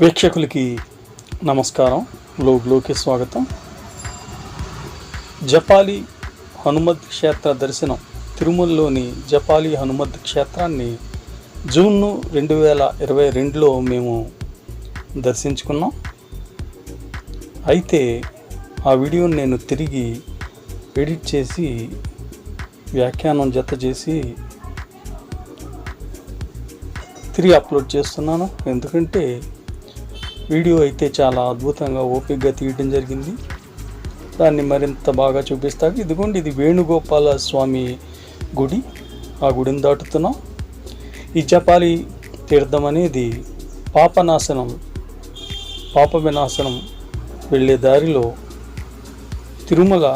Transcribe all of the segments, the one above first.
వీక్షకులకి నమస్కారం. లోకి స్వాగతం. జపాలి హనుమద్ క్షేత్ర దర్శనం తిరుమలలోని జపాలి హనుమద్ క్షేత్రాన్ని జూన్ రెండు వేల ఇరవై రెండులో మేము దర్శించుకున్నాం. అయితే ఆ వీడియోని నేను తిరిగి ఎడిట్ చేసి వ్యాఖ్యానం జత చేసి తిరిగి అప్లోడ్ చేస్తున్నాను. ఎందుకంటే వీడియో అయితే చాలా అద్భుతంగా ఓపికగా తీయడం జరిగింది. దాన్ని మరింత బాగా చూపిస్తాను ఇదిగోండి ఇది వేణుగోపాల స్వామి గుడి. ఆ గుడిని దాటుతున్నాం. ఈ జపాలి తీర్థం అనేది పాపనాశనం పాప వినాశనం వెళ్ళే దారిలో తిరుమల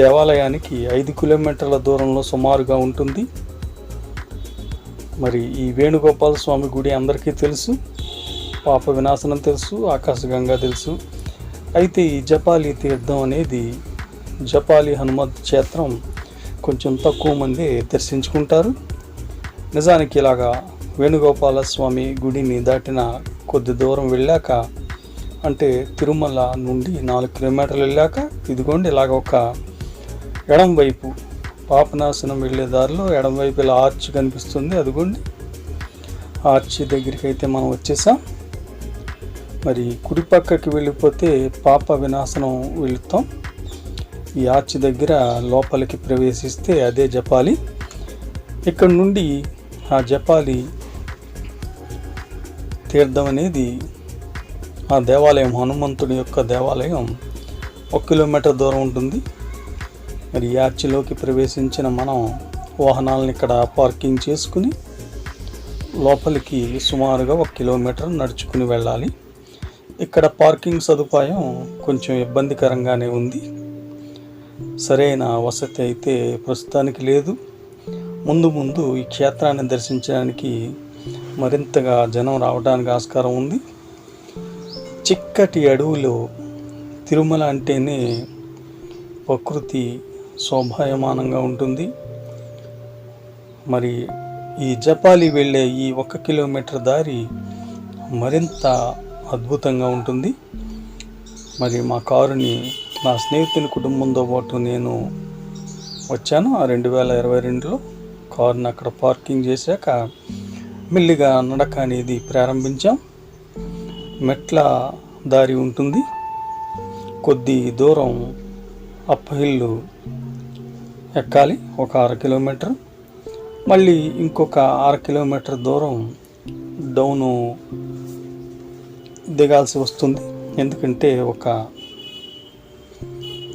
దేవాలయానికి ఐదు కిలోమీటర్ల దూరంలో సుమారుగా ఉంటుంది. మరి ఈ వేణుగోపాల స్వామి గుడి అందరికీ తెలుసు. పాప వినాశనం తెలుసు ఆకాశగంగా తెలుసు. అయితే ఈ జపాలి తీర్థం అనేది జపాలి హనుమత్ క్షేత్రం కొంచెం తక్కువ మంది దర్శించుకుంటారు. నిజానికి ఇలాగా వేణుగోపాల స్వామి గుడిని దాటిన కొద్ది దూరం వెళ్ళాక అంటే తిరుమల నుండి నాలుగు కిలోమీటర్లు వెళ్ళాక ఇదిగోండి ఇలాగ ఒక ఎడం వైపు పాపనాశనం వెళ్ళే దారిలో ఎడం వైపు ఇలా ఆర్చ్ కనిపిస్తుంది. అదిగోండి. ఆర్చ్ దగ్గరికి అయితే మనం వచ్చేసాం. మరి కుడి పక్కకి వెళ్ళిపోతే పాప వినాశనం వెళుతాం. ఈ ఆర్చ్ దగ్గర లోపలికి ప్రవేశిస్తే అదే జపాలి. ఇక్కడ నుండి ఆ జపాలి తీర్థం అనేది ఆ దేవాలయం హనుమంతుడి యొక్క దేవాలయం ఒక కిలోమీటర్ దూరం ఉంటుంది. మరి ఈ ప్రవేశించిన మనం వాహనాలను ఇక్కడ పార్కింగ్ చేసుకుని లోపలికి సుమారుగా ఒక కిలోమీటర్ నడుచుకుని వెళ్ళాలి. ఇక్కడ పార్కింగ్ సదుపాయం కొంచెం ఇబ్బందికరంగానే ఉంది. సరైన వసతి అయితే ప్రస్తుతానికి లేదు. ముందు ముందు ఈ క్షేత్రాన్ని దర్శించడానికి మరింతగా జనం రావడానికి ఆస్కారం ఉంది. చిక్కటి అడవులో తిరుమల అంటేనే ప్రకృతి శోభాయమానంగా ఉంటుంది. మరి ఈ జపాలి వెళ్ళే ఈ ఒక కిలోమీటర్ దారి మరింత అద్భుతంగా ఉంటుంది. మరి మా కారుని నా స్నేహితుని కుటుంబంతో పాటు నేను వచ్చాను. ఆ రెండు వేల ఇరవై రెండులో కారుని అక్కడ పార్కింగ్ చేశాక మెల్లిగా నడక అనేది ప్రారంభించాం. మెట్ల దారి ఉంటుంది. కొద్ది దూరం అప్ హిల్ ఎక్కాలి ఒక అర కిలోమీటర్. మళ్ళీ ఇంకొక అర కిలోమీటర్ దూరం డౌను దిగాల్సి వస్తుంది. ఎందుకంటే ఒక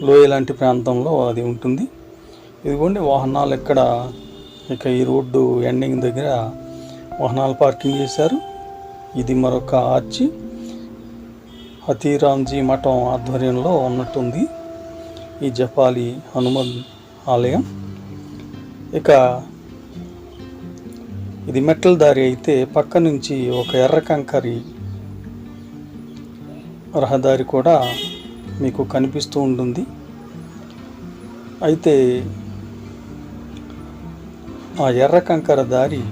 లోయ లాంటి ప్రాంతంలో అది ఉంటుంది. ఇదిగోండి వాహనాలు ఎక్కడ? ఇక ఈ రోడ్డు ఎండింగ్ దగ్గర వాహనాలు పార్కింగ్ చేశారు. ఇది మరొక ఆర్చి. హతీరామ్జీ మఠం ఆధ్వర్యంలో ఉన్నట్టుంది ఈ జపాలి హనుమన్ ఆలయం. ఇక ఇది మెట్ల దారి అయితే పక్క నుంచి ఒక ఎర్ర కంకరి రహదారి కూడా మీకు కనిపిస్తూ ఉంటుంది. అయితే ఆ ఎర్ర కంకర దారి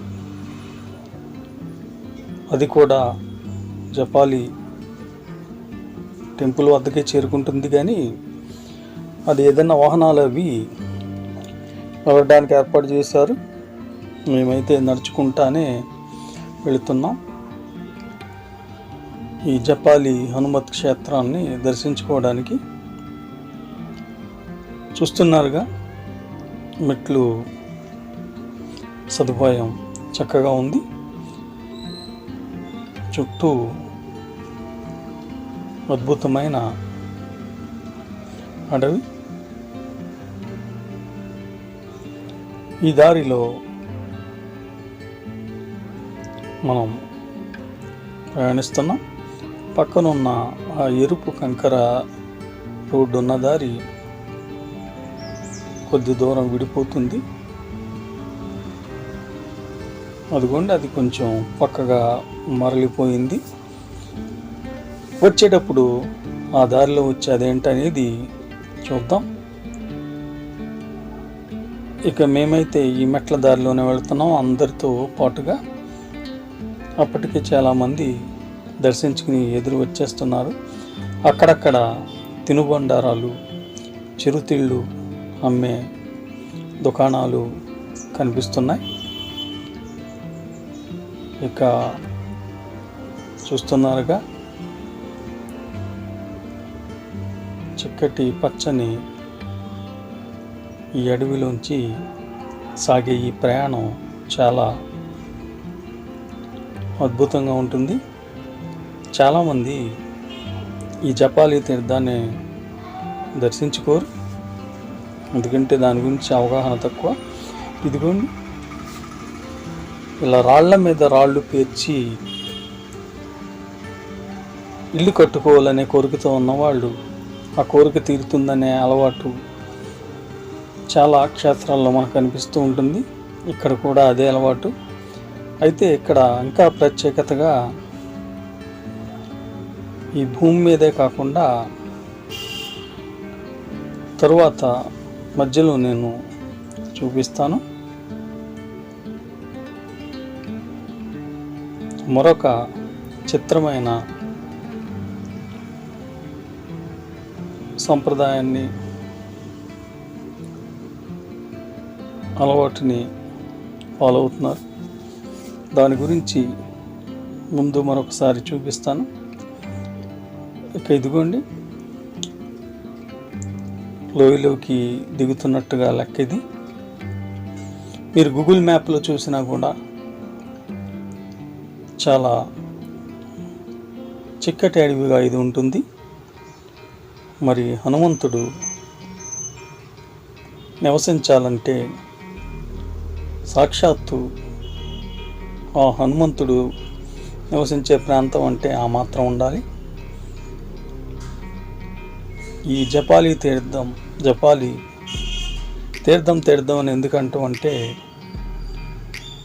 అది కూడా జపాలి టెంపుల్ వద్దకే చేరుకుంటుంది కానీ అది ఏదైనా వాహనాలు అవి వెళ్ళడానికి ఏర్పాటు చేశారు. మేమైతే నడుచుకుంటానే వెళుతున్నాం. ఈ జపాలి హనుమత్ క్షేత్రాన్ని దర్శించుకోవడానికి చూస్తున్నారుగా. మెట్లు సదుపాయం చక్కగా ఉంది. చుట్టూ అద్భుతమైన అడవి. ఈ దారిలో మనం ప్రయాణిస్తున్నాం. పక్కనున్న ఆ ఎరుపు కంకర రోడ్డు ఉన్న దారి కొద్ది దూరం విడిపోతుంది. అదిగోండి అది కొంచెం పక్కగా మరలిపోయింది. వచ్చేటప్పుడు ఆ దారిలో వచ్చే అదేంటనేది చూద్దాం. ఇక మేమైతే ఈ మెట్ల దారిలోనే వెళ్తున్నాం అందరితో పాటుగా. అప్పటికే చాలామంది దర్శించుకుని ఎదురు వచ్చేస్తున్నారు. అక్కడక్కడ తినుబండారాలు చిరుతిళ్ళు అమ్మే దుకాణాలు కనిపిస్తున్నాయి. ఇక చూస్తున్నారుగా చక్కటి పచ్చని ఈ అడవిలోంచి సాగే ఈ ప్రయాణం చాలా అద్భుతంగా ఉంటుంది. చాలామంది ఈ జపాలి తీర్థాన్ని దర్శించుకోరు. ఎందుకంటే దాని గురించి అవగాహన తక్కువ. ఇదిగోండి ఇలా రాళ్ళ మీద రాళ్ళు పేర్చి ఇల్లు కట్టుకోవాలనే కోరికతో ఉన్నవాళ్ళు ఆ కోరిక తీరుతుందనే అలవాటు చాలా క్షేత్రాల్లో మనకు కనిపిస్తూ ఉంటుంది. ఇక్కడ కూడా అదే అలవాటు. అయితే ఇక్కడ ఇంకా ప్రత్యేకతగా ఈ భూమి మీదే కాకుండా తరువాత మధ్యలో నేను చూపిస్తాను. మరొక చిత్రమైన సంప్రదాయాన్ని అలవాటుని ఫాలో అవుతున్నారు. దాని గురించి ముందు మరొకసారి చూపిస్తాను. ఇక ఇదిగోండి. లోయలోకి దిగుతున్నట్టుగా లెక్క ఇది. మీరు గూగుల్ మ్యాప్లో చూసినా కూడా చాలా చిక్కటి అడవిగా ఇది ఉంటుంది. మరి హనుమంతుడు నివసించాలంటే సాక్షాత్తు ఆ హనుమంతుడు నివసించే ప్రాంతం అంటే ఆ మాత్రం ఉండాలి. ఈ జపాలి తీర్థం జపాలి తీర్థం తీర్థం అని ఎందుకంటూ అంటే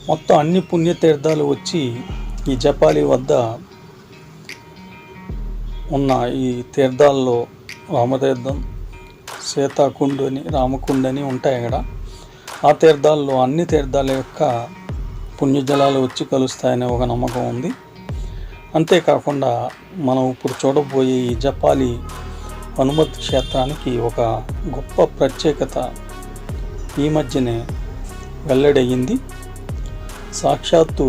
మొత్తం అన్ని పుణ్యతీర్థాలు వచ్చి ఈ జపాలి వద్ద ఉన్న ఈ తీర్థాల్లో రామతీర్థం సీతాకుండు అని రామకుండు అని ఉంటాయి అక్కడ. ఆ తీర్థాల్లో అన్ని తీర్థాల యొక్క పుణ్యజలాలు వచ్చి కలుస్తాయనే ఒక నమ్మకం ఉంది. అంతేకాకుండా మనం ఇప్పుడు చూడబోయే ఈ జపాలి హనుమత్ క్షేత్రానికి ఒక గొప్ప ప్రత్యేకత ఈ మధ్యనే వెల్లడయ్యింది. సాక్షాత్తు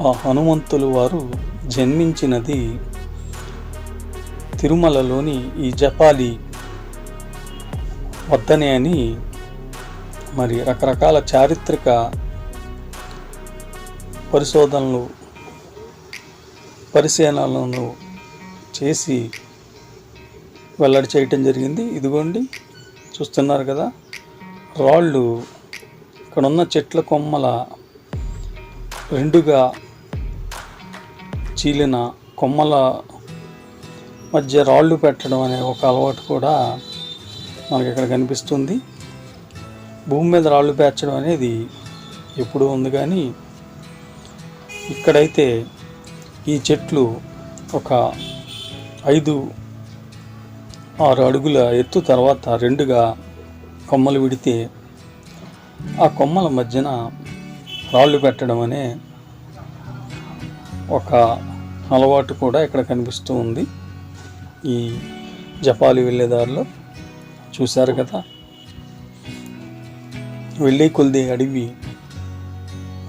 ఆ హనుమంతులు వారు జన్మించినది తిరుమలలోని ఈ జపాలి వద్దనే అని మరి రకరకాల చారిత్రక పరిశోధనలు పరిశీలనలను చేసి వెల్లడి చేయటం జరిగింది. ఇదిగోండి చూస్తున్నారు కదా రాళ్ళు ఇక్కడ ఉన్న చెట్ల కొమ్మల రెండుగా చీలిన కొమ్మల మధ్య రాళ్ళు పెట్టడం అనే ఒక అలవాటు కూడా మనకి ఇక్కడ కనిపిస్తుంది. భూమి మీద రాళ్ళు పేర్చడం అనేది ఎప్పుడూ ఉంది కానీ ఇక్కడైతే ఈ చెట్లు ఒక ఐదు ఆరు అడుగుల ఎత్తు తర్వాత రెండుగా కొమ్మలు విడితే ఆ కొమ్మల మధ్యన రాళ్ళు పెట్టడం అనే ఒక అలవాటు కూడా ఇక్కడ కనిపిస్తూ ఉంది. ఈ జపాలి వెళ్ళేదారిలో చూశారు కదా? వెళ్ళే కొలిది అడవి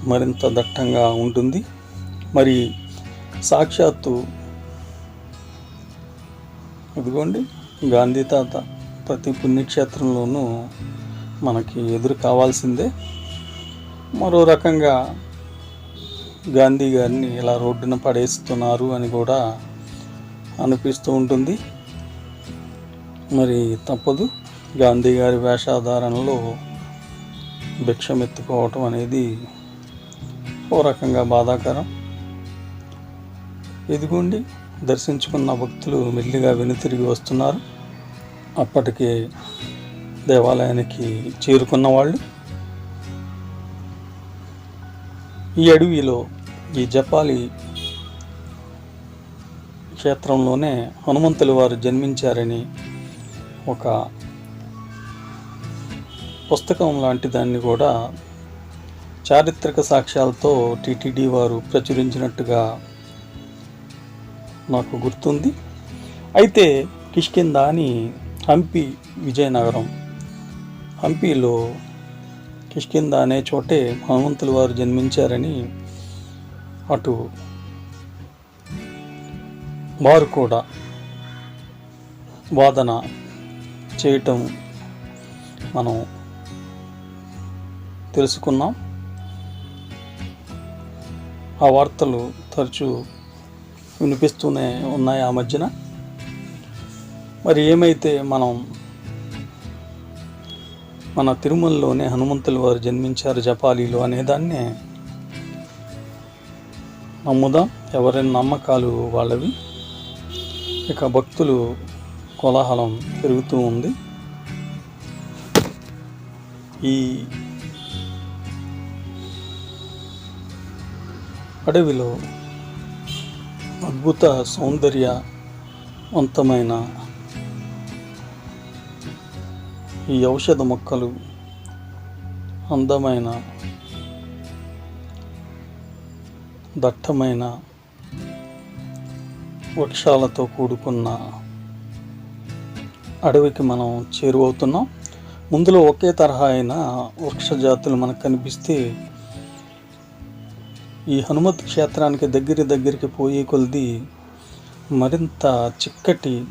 మరింత దట్టంగా ఉంటుంది. మరి సాక్షాత్తు ఇదిగోండి. గాంధీ తాత ప్రతి పుణ్యక్షేత్రంలోనూ మనకి ఎదురు కావాల్సిందే. మరో రకంగా గాంధీ గారిని ఇలా రోడ్డున పడేస్తున్నారు అని కూడా అనిపిస్తూ ఉంటుంది. మరి తప్పదు. గాంధీ గారి వేషాధారణలో భిక్షం ఎత్తుకోవటం అనేది ఓ రకంగా బాధాకరం. ఇదిగోండి దర్శించుకున్న భక్తులు మెల్లిగా వెనుతిరిగి వస్తున్నారు. అప్పటికే దేవాలయానికి చేరుకున్న వాళ్ళు. ఈ అడవిలో ఈ జపాలి క్షేత్రంలోనే హనుమంతుల వారు జన్మించారని ఒక పుస్తకం లాంటి దాన్ని కూడా చారిత్రక సాక్ష్యాలతో టీటీడీ వారు ప్రచురించినట్టుగా నాకు గుర్తుంది. అయితే కిష్కింద అని హంపి విజయనగరం. హంపిలో కిష్కింద అనే చోటే హనుమంతుల వారు జన్మించారని అటు వారు కూడా వాదన చేయటం మనం తెలుసుకున్నాం. ఆ వార్తలు తరచూ వినిపిస్తూనే ఉన్నాయి ఆ మధ్యన. మరి ఏమైతే మనం మన తిరుమలలోనే హనుమంతుల వారు జన్మించారు జపాలీలో అనేదాన్నే నమ్ముదాం. ఎవరైనా నమ్మకాలు వాళ్ళవి. ఇక భక్తులు కోలాహలం పెరుగుతూ ఉంది. ఈ అడవిలో అద్భుత సౌందర్యవంతమైన ఈ ఔషధ మొక్కలు అందమైన దట్టమైన వృక్షాలతో కూడుకున్న అడవికి మనం చేరువవుతున్నాం. ముందులో ఒకే తరహా అయిన వృక్ష జాతులు మనకు కనిపిస్తే ఈ హనుమత్ క్షేత్రానికి దగ్గర దగ్గరికి పోయే కొలది మరింత చిక్కటి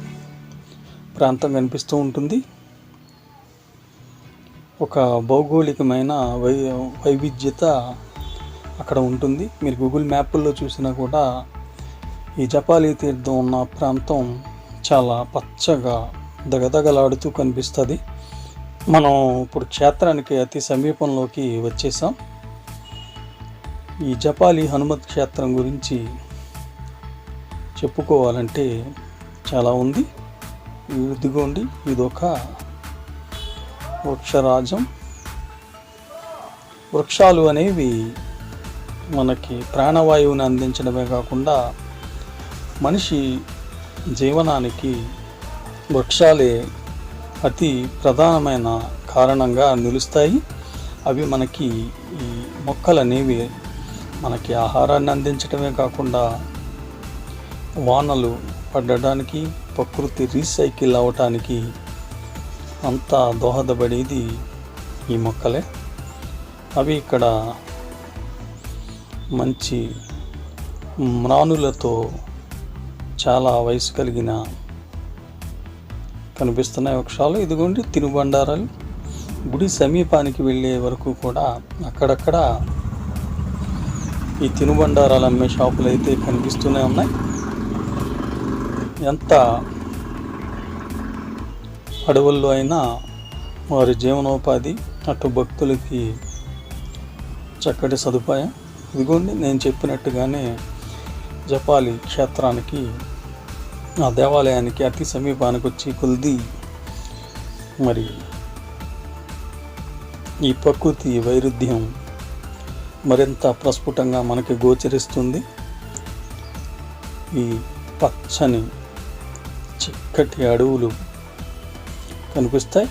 ప్రాంతం కనిపిస్తూ ఉంటుంది. ఒక భౌగోళికమైన వై వైవిధ్యత అక్కడ ఉంటుంది. మీరు గూగుల్ మ్యాప్ల్లో చూసినా కూడా ఈ జపాలి తీర్థం ఉన్న ప్రాంతం చాలా పచ్చగా దగదగలాడుతూ కనిపిస్తుంది. మనం ఇప్పుడు క్షేత్రానికి అతి సమీపంలోకి వచ్చేసాం. ఈ జపాలి హనుమత్ క్షేత్రం గురించి చెప్పుకోవాలంటే చాలా ఉంది. ఇదిగోండి ఇదొక వృక్షరాజం. వృక్షాలు అనేవి మనకి ప్రాణవాయువుని అందించడమే కాకుండా మనిషి జీవనానికి వృక్షాలే అతి ప్రధానమైన కారణంగా నిలుస్తాయి. అవి మనకి ఈ మొక్కలు అనేవి మనకి ఆహారాన్ని అందించడమే కాకుండా వానలు పడడానికి ప్రకృతి రీసైకిల్ అవటానికి అంతా దోహదపడేది ఈ మొక్కలే. అవి ఇక్కడ మంచి మ్రానులతో చాలా వయసు కలిగిన కనిపిస్తున్నాయి వృక్షాలు. ఇదిగోండి తినుబండారాలు. గుడి సమీపానికి వెళ్ళే వరకు కూడా అక్కడక్కడ ఈ తినుబండారాలు అమ్మే షాపులు అయితే కనిపిస్తూనే ఉన్నాయి. ఎంత అడవుల్లో అయినా వారి జీవనోపాధి అటు భక్తులకి చక్కటి సదుపాయం. ఇదిగోండి నేను చెప్పినట్టుగానే జపాలి క్షేత్రానికి ఆ దేవాలయానికి అతి సమీపానికి వచ్చి కొలిది మరి ఈ ప్రకృతి వైరుధ్యం మరింత ప్రస్ఫుటంగా మనకి గోచరిస్తుంది. ఈ పచ్చని చిక్కటి అడవులు కనిపిస్తాయి.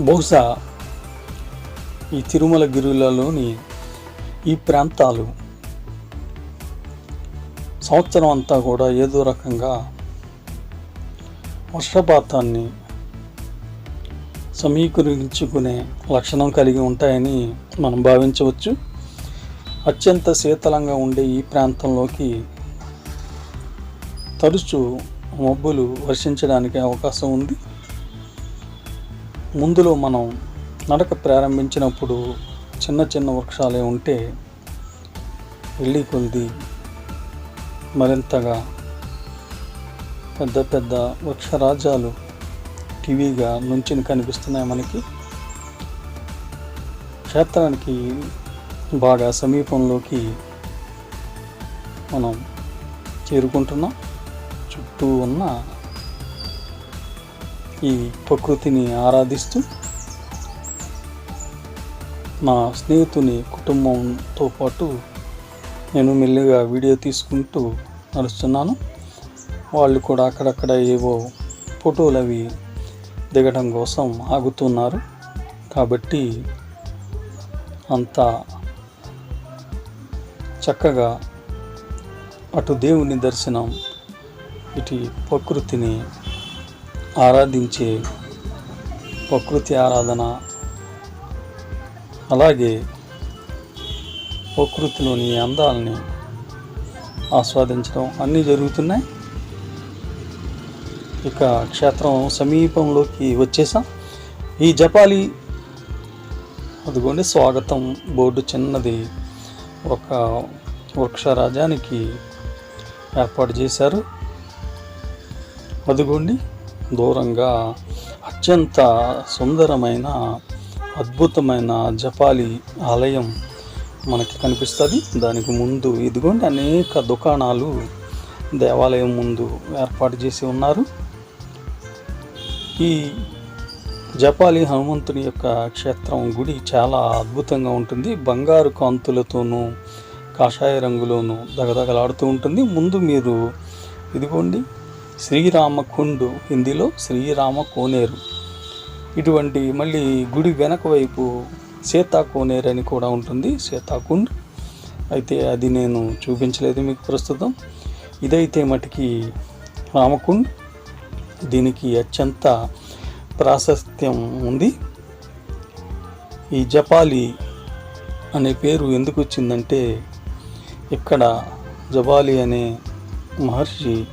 బహుశా ఈ తిరుమల గిరులలోని ఈ ప్రాంతాలు సంవత్సరం అంతా కూడా ఏదో రకంగా వర్షపాతాన్ని సమీకరించుకునే లక్షణం కలిగి ఉంటాయని మనం భావించవచ్చు. అత్యంత శీతలంగా ఉండే ఈ ప్రాంతంలోకి తరచూ మబ్బులు వర్షించడానికి అవకాశం ఉంది. ముందులో మనం నడక ప్రారంభించినప్పుడు చిన్న చిన్న వృక్షాలే ఉంటే వెళ్ళి కొద్ది మరింతగా పెద్ద పెద్ద వృక్షరాజాలు టీవీగా నుంచుని కనిపిస్తున్నాయి మనకి. క్షేత్రానికి బాగా సమీపంలోకి మనం చేరుకుంటున్నాం. చుట్టూ ఉన్న ఈ ప్రకృతిని ఆరాధిస్తూ నా స్నేహితుని కుటుంబంతో పాటు నేను మెల్లిగా వీడియో తీసుకుంటూ నడుస్తున్నాను. వాళ్ళు కూడా అక్కడక్కడ ఏవో ఫోటోలు అవి దిగడం కోసం ఆగుతున్నారు. కాబట్టి అంత చక్కగా అటు దేవుని దర్శనం ఇటు ప్రకృతిని ఆరాధించే ప్రకృతి ఆరాధన. అలాగే ప్రకృతిలోని అందాలని ఆస్వాదించడం అన్నీ జరుగుతున్నాయి. ఇక క్షేత్రం సమీపంలోకి వచ్చేసాం. ఈ జపాలి అదిగోండి స్వాగతం బోర్డు చిన్నది ఒక వృక్షరాజానికి ఏర్పాటు చేశారు. అదిగోండి దూరంగా అత్యంత సుందరమైన అద్భుతమైన జపాలి ఆలయం మనకి కనిపిస్తుంది. దానికి ముందు ఇదిగోండి అనేక దుకాణాలు దేవాలయం ముందు ఏర్పాటు చేసి ఉన్నారు. ఈ జపాలి హనుమంతుని యొక్క క్షేత్రం గుడి చాలా అద్భుతంగా ఉంటుంది. బంగారు కాంతులతోనూ కాషాయ రంగులోనూ దగదగలాడుతూ ఉంటుంది. ముందు మీరు ఇదిగోండి శ్రీరామకుండు హిందీలో శ్రీరామ కోనేరు ఇటువంటి మళ్ళీ గుడి వెనక వైపు సీతా కోనేరు అని కూడా ఉంటుంది. సీతాకుండ్. అయితే అది నేను చూపించలేదు మీకు ప్రస్తుతం. ఇదైతే మటుకి రామకుండ్. దీనికి అత్యంత ప్రాశస్త్యం ఉంది. ఈ జపాలి అనే పేరు ఎందుకు వచ్చిందంటే ఇక్కడ జపాలి అనే మహర్షి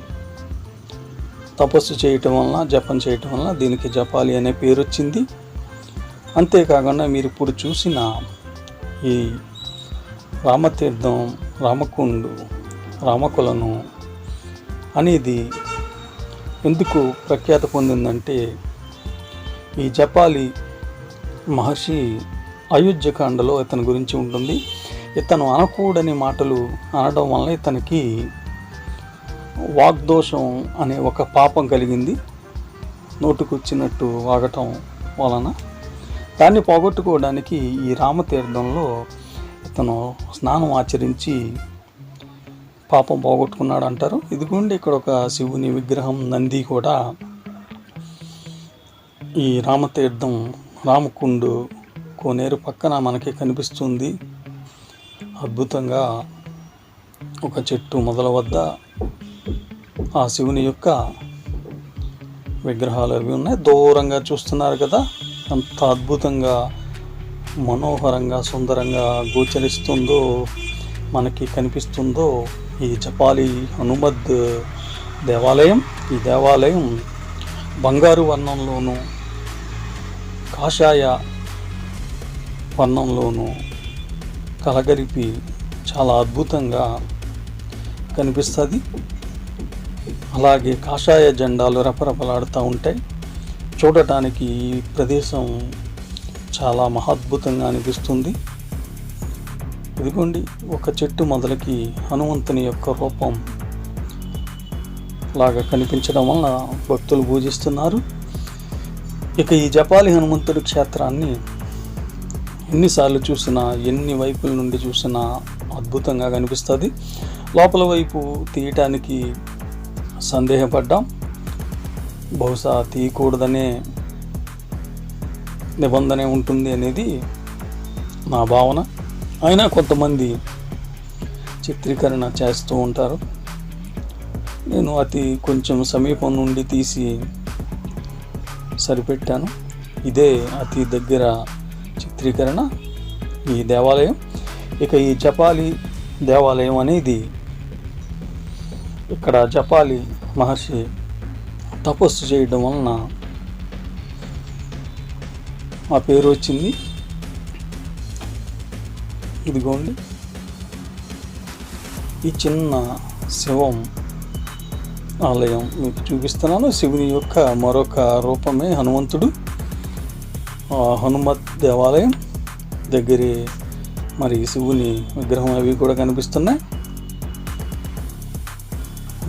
తపస్సు చేయటం వలన జపం చేయటం వలన దీనికి జపాలి అనే పేరు వచ్చింది అంతేకాకుండా మీరు ఇప్పుడు చూసిన ఈ రామతీర్థం రామకుండు రామకులను అనేది ఎందుకు ప్రఖ్యాత పొందిందంటే ఈ జపాలి మహర్షి అయోధ్యకాండలో ఇతని గురించి ఉంటుంది. ఇతను అనకూడని మాటలు అనడం వల్ల ఇతనికి వాగ్దోషం అనే ఒక పాపం కలిగింది. నోటుకొచ్చినట్టు వాగటం వలన దాన్ని పోగొట్టుకోవడానికి ఈ రామతీర్థంలో ఇతను స్నానం ఆచరించి పాపం పోగొట్టుకున్నాడు అంటారు ఇదిగోండి ఇక్కడ ఒక శివుని విగ్రహం నంది కూడా. ఈ రామతీర్థం రామకుండు కోనేరు పక్కన మనకి కనిపిస్తుంది. అద్భుతంగా ఒక చెట్టు మొదల వద్ద ఆ శివుని యొక్క విగ్రహాలు అవి ఉన్నాయి. దూరంగా చూస్తున్నారు కదా. ఎంత అద్భుతంగా మనోహరంగా సుందరంగా గోచరిస్తుందో మనకి కనిపిస్తుందో ఈ జపాలి హనుమద్ దేవాలయం. ఈ దేవాలయం బంగారు వర్ణంలోను కాషాయ వర్ణంలోను కలగలిపి చాలా అద్భుతంగా కనిపిస్తుంది. అలాగే కాషాయ జెండాలు రపరపలాడుతూ ఉంటాయి చూడటానికి ఈ ప్రదేశం చాలా మహాద్భుతంగా అనిపిస్తుంది. ఇదిగోండి ఒక చెట్టు మొదలకి హనుమంతుని యొక్క రూపం లాగా కనిపించడం వలన భక్తులు పూజిస్తున్నారు ఇక ఈ జపాలి హనుమంతుడి క్షేత్రాన్ని ఎన్నిసార్లు చూసినా ఎన్ని వైపుల నుండి చూసినా అద్భుతంగా కనిపిస్తుంది. లోపల వైపు తీయటానికి సందేహపడ్డాం. బహుశా తీయకూడదనే నిబంధన ఉంటుంది అనేది నా భావన. అయినా కొంతమంది చిత్రీకరణ చేస్తూ ఉంటారు. నేను అతి కొంచెం సమీపం నుండి తీసి సరిపెట్టాను. ఇదే అతి దగ్గర చిత్రీకరణ. ఈ దేవాలయం. ఇక ఈ జపాలి దేవాలయం అనేది ఇక్కడ జపాలి మహర్షి తపస్సు చేయడం వలన ఆ పేరు వచ్చింది. ఇదిగోండి. ఈ చిన్న శివం ఆలయం మీకు చూపిస్తున్నాను. శివుని యొక్క మరొక రూపమే హనుమంతుడు. హనుమత్ దేవాలయం దగ్గరే మరి శివుని విగ్రహం అవి కూడా కనిపిస్తున్నాయి.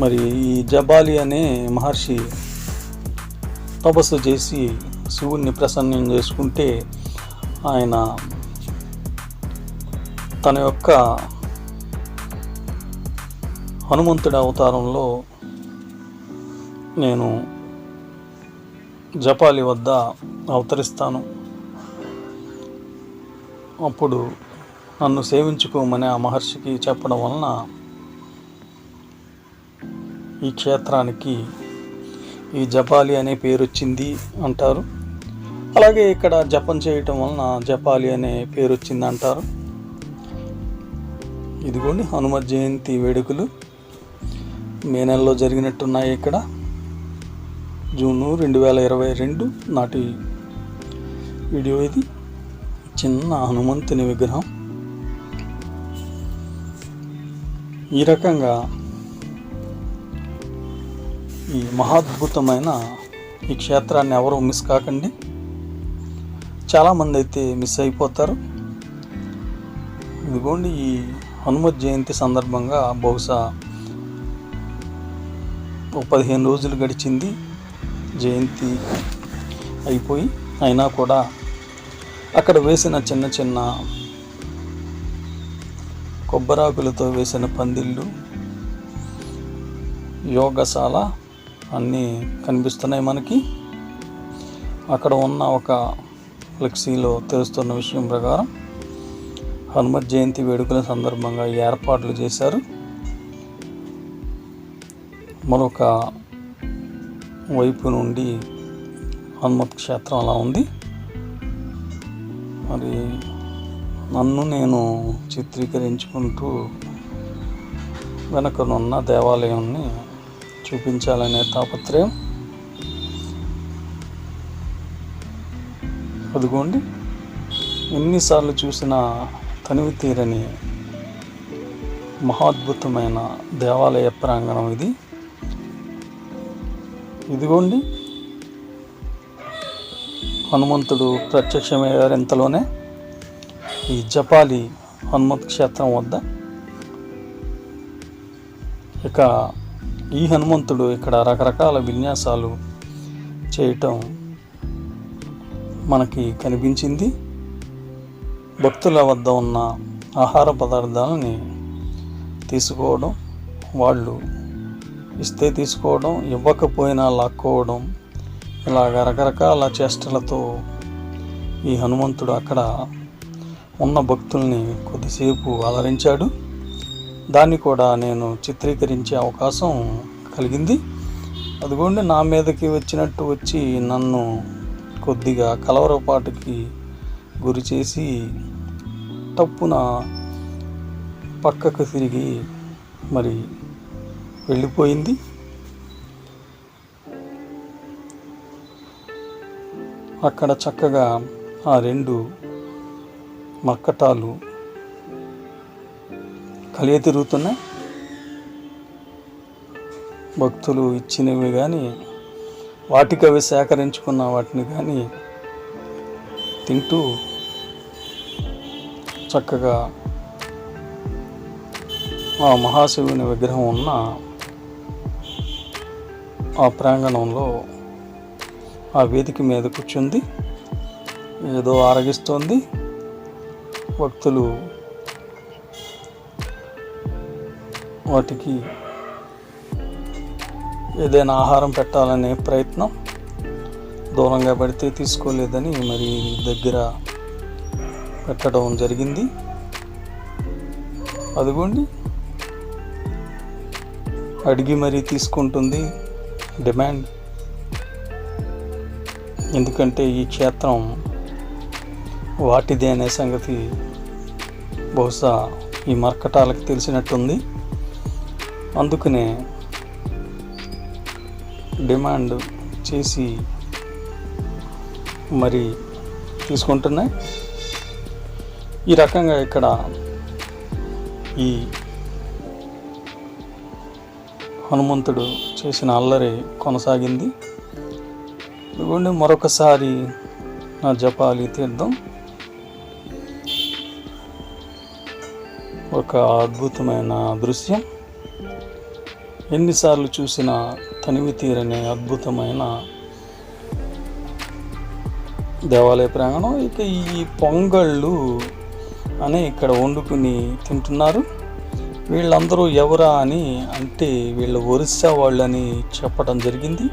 మరి ఈ జబాలి అనే మహర్షి తపస్సు చేసి శివుణ్ణి ప్రసన్నం చేసుకుంటే ఆయన తన యొక్క హనుమంతుడి అవతారంలో నేను జపాలి వద్ద అవతరిస్తాను. అప్పుడు నన్ను సేవించుకోమని ఆ మహర్షికి చెప్పడం వలన ఈ క్షేత్రానికి ఈ జపాలి అనే పేరు వచ్చింది అంటారు. అలాగే ఇక్కడ జపం చేయటం వలన జపాలి అనే పేరు వచ్చింది అంటారు. ఇదిగోండి హనుమత్ జయంతి వేడుకలు. మే నెలలో జరిగినట్టున్నాయి ఇక్కడ. జూను రెండు వేల ఇరవై రెండు నాటి వీడియో ఇది. చిన్న హనుమంతుని విగ్రహం. ఈ రకంగా ఈ మహాద్భుతమైన ఈ క్షేత్రాన్ని ఎవరు మిస్ కాకండి. చాలామంది అయితే మిస్ అయిపోతారు. ఇదిగోండి ఈ హనుమత్ జయంతి సందర్భంగా బహుశా ఒక పదిహేను రోజులు గడిచింది. జయంతి అయిపోయి అయినా కూడా అక్కడ వేసిన చిన్న చిన్న కొబ్బరాకులతో వేసిన పందిళ్ళు యోగశాల అన్నీ కనిపిస్తున్నాయి మనకి. అక్కడ ఉన్న ఒక ఫ్లెక్సీలో తెలుస్తున్న విషయం ప్రకారం హనుమత్ జయంతి వేడుకల సందర్భంగా ఏర్పాట్లు చేశారు. మరొక వైపు నుండి హనుమత్ క్షేత్రం అలా ఉంది. మరి నన్ను నేను చిత్రీకరించుకుంటూ వెనకనున్న దేవాలయాన్ని చూపించాలనే తాపత్రయం. అదిగోండి. ఎన్నిసార్లు చూసిన తనివి తీరని మహాద్భుతమైన దేవాలయ ప్రాంగణం ఇది. ఇదిగోండి. హనుమంతుడు ప్రత్యక్షమయ్యారు ఇంతలోనే. ఈ జపాలి హనుమత్ క్షేత్రం వద్ద. ఇక ఈ హనుమంతుడు ఇక్కడ రకరకాల విన్యాసాలు చేయటం మనకి కనిపించింది. భక్తుల వద్ద ఉన్న ఆహార పదార్థాలని తీసుకోవడం వాళ్ళు ఇస్తే తీసుకోవడం ఇవ్వకపోయినా లాక్కోవడం ఇలాగ రకరకాల చేష్టలతో ఈ హనుమంతుడు అక్కడ ఉన్న భక్తుల్ని కొద్దిసేపు అలరించాడు. దాన్ని కూడా నేను చిత్రీకరించే అవకాశం కలిగింది. అదిగోండి నా మీదకి వచ్చినట్టు వచ్చి నన్ను కొద్దిగా కలవరపాటుకి గురి చేసి తప్పున పక్కకు తిరిగి మరి వెళ్ళిపోయింది. అక్కడ చక్కగా ఆ రెండు మక్కటాలు కలియ తిరుగుతున్నాయి. భక్తులు ఇచ్చినవి కానీ వాటికి అవి సేకరించుకున్న వాటిని కానీ తింటూ చక్కగా ఆ మహాశివుని విగ్రహం ఉన్న ఆ ప్రాంగణంలో ఆ వేదిక మీద కూర్చుంది. ఏదో ఆరగిస్తోంది. భక్తులు వాటికి ఏదైనా ఆహారం పెట్టాలనే ప్రయత్నం దూరంగా పెడితే తీసుకోలేదని మరి దగ్గర పెట్టడం జరిగింది. అదిగోండి. అడిగి మరీ తీసుకుంటుంది డిమాండ్. ఎందుకంటే ఈ క్షేత్రం వాటిదే అనే సంగతి బహుశా ఈ మర్కటాలకు తెలిసినట్టుంది. అందుకనే డిమాండ్ చేసి మరి తీసుకుంటున్నాయి ఈ రకంగా ఇక్కడ ఈ హనుమంతుడు చేసిన అల్లరి కొనసాగింది. ఇదిగోండి మరొకసారి నా జపాలి తీర్థం. ఒక అద్భుతమైన దృశ్యం. ఎన్నిసార్లు చూసిన తనివి తీరని అద్భుతమైన దేవాలయ ప్రాంగణం. ఇక ఈ పొంగళ్ళు అని ఇక్కడ వండుకుని తింటున్నారు. వీళ్ళందరూ ఎవరా అని అంటే వీళ్ళు ఒరిస్సా వాళ్ళని చెప్పడం జరిగింది.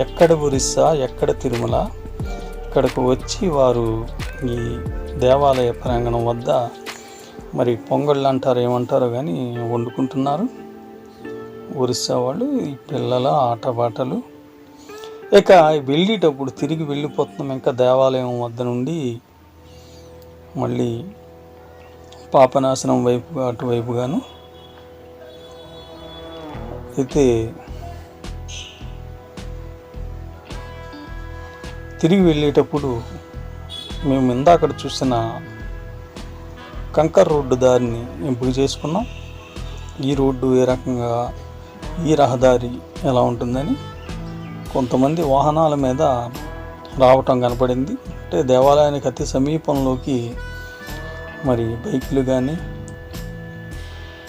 ఎక్కడ ఒరిస్సా ఎక్కడ తిరుమల? ఇక్కడకు ఇక్కడికి వచ్చి వారు ఈ దేవాలయ ప్రాంగణం వద్ద మరి పొంగళ్ళు అంటారు ఏమంటారో కానీ వండుకుంటున్నారు. ఒరిస్సా వాళ్ళు ఈ పిల్లల ఆటపాటలు. ఇక వెళ్ళేటప్పుడు తిరిగి వెళ్ళిపోతున్నాం. ఇంకా దేవాలయం వద్ద నుండి మళ్ళీ పాపనాశనం వైపు అటువైపుగాను. అయితే తిరిగి వెళ్ళేటప్పుడు మేము ఇందాకడ చూసిన కంకర్ రోడ్డు దారిని ఎంపిక చేసుకున్నాం. ఈ రోడ్డు ఏ రకంగా ఈ రహదారి ఎలా ఉంటుందని కొంతమంది వాహనాల మీద రావటం కనపడింది. అంటే దేవాలయానికి అతి సమీపంలోకి మరి బైకులు కానీ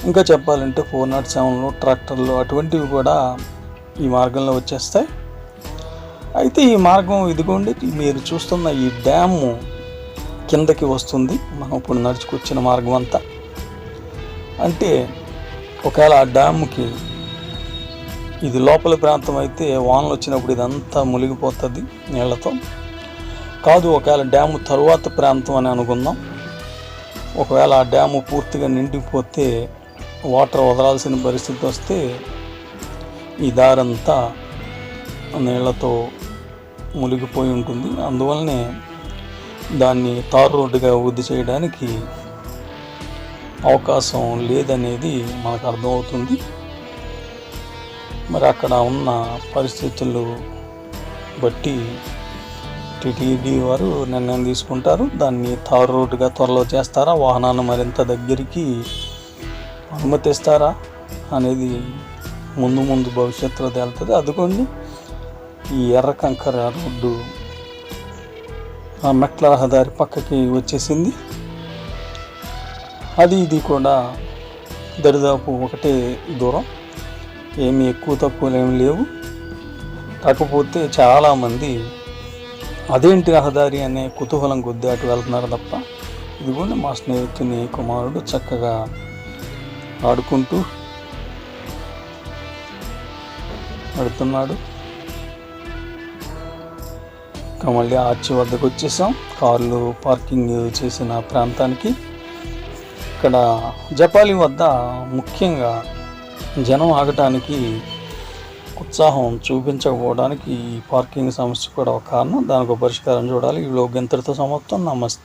ఇంకా చెప్పాలంటే ఫోర్ నాట్ సెవెన్లు ట్రాక్టర్లు అటువంటివి కూడా ఈ మార్గంలో వచ్చేస్తాయి. అయితే ఈ మార్గం ఇదిగోండి మీరు చూస్తున్న ఈ డ్యాము కిందకి వస్తుంది. మనం ఇప్పుడు నడుచుకొచ్చిన మార్గం అంతా. అంటే ఒకవేళ ఆ డ్యామ్కి ఇది లోపల ప్రాంతం అయితే వానలు వచ్చినప్పుడు ఇదంతా మునిగిపోతుంది నీళ్ళతో కాదు ఒకవేళ డ్యాము తరువాత ప్రాంతం అని అనుకుందాం. ఒకవేళ ఆ డ్యాము పూర్తిగా నిండిపోతే వాటర్ వదలాల్సిన పరిస్థితి వస్తే ఈ దారంతా నీళ్ళతో మునిగిపోయి ఉంటుంది. అందువల్లనే దాన్ని తారు రోడ్డుగా వృద్ధి చేయడానికి అవకాశం లేదనేది మనకు అర్థమవుతుంది. మరి అక్కడ ఉన్న పరిస్థితులు బట్టి టీటీడీ వారు నిర్ణయం తీసుకుంటారు. దాన్ని తారు రోడ్డుగా త్వరలో చేస్తారా? వాహనాన్ని మరింత దగ్గరికి అనుమతిస్తారా? అనేది ముందు ముందు భవిష్యత్తులో తేలుతుంది. అదుకోండి ఈ ఎర్ర కంకర రోడ్డు ఆ మెట్ల రహదారి పక్కకి వచ్చేసింది. అది ఇది కూడా దరిదాపు ఒకటే దూరం. ఏమి ఎక్కువ తక్కువలు ఏమి లేవు. కాకపోతే చాలామంది అదేంటి రహదారి అనే కుతూహలం కొద్దీ అటు వెళ్తున్నారు తప్ప ఇదిగోండి మా స్నేహితుని కుమారుడు చక్కగా ఆడుకుంటూ ఆడుతున్నాడు ఇంకా మళ్ళీ ఆర్చి వద్దకు వచ్చేసాం. కార్లు పార్కింగ్ చేసిన ప్రాంతానికి. ఇక్కడ జపాలి వద్ద ముఖ్యంగా జనం ఆగటానికి ఉత్సాహం చూపించకపోవడానికి ఈ పార్కింగ్ సమస్య కూడా ఒక కారణం. దానికి ఒక పరిష్కారం చూడాలి. ఈ లోక్ ఇంతటితో సమాప్తం. నమస్తే.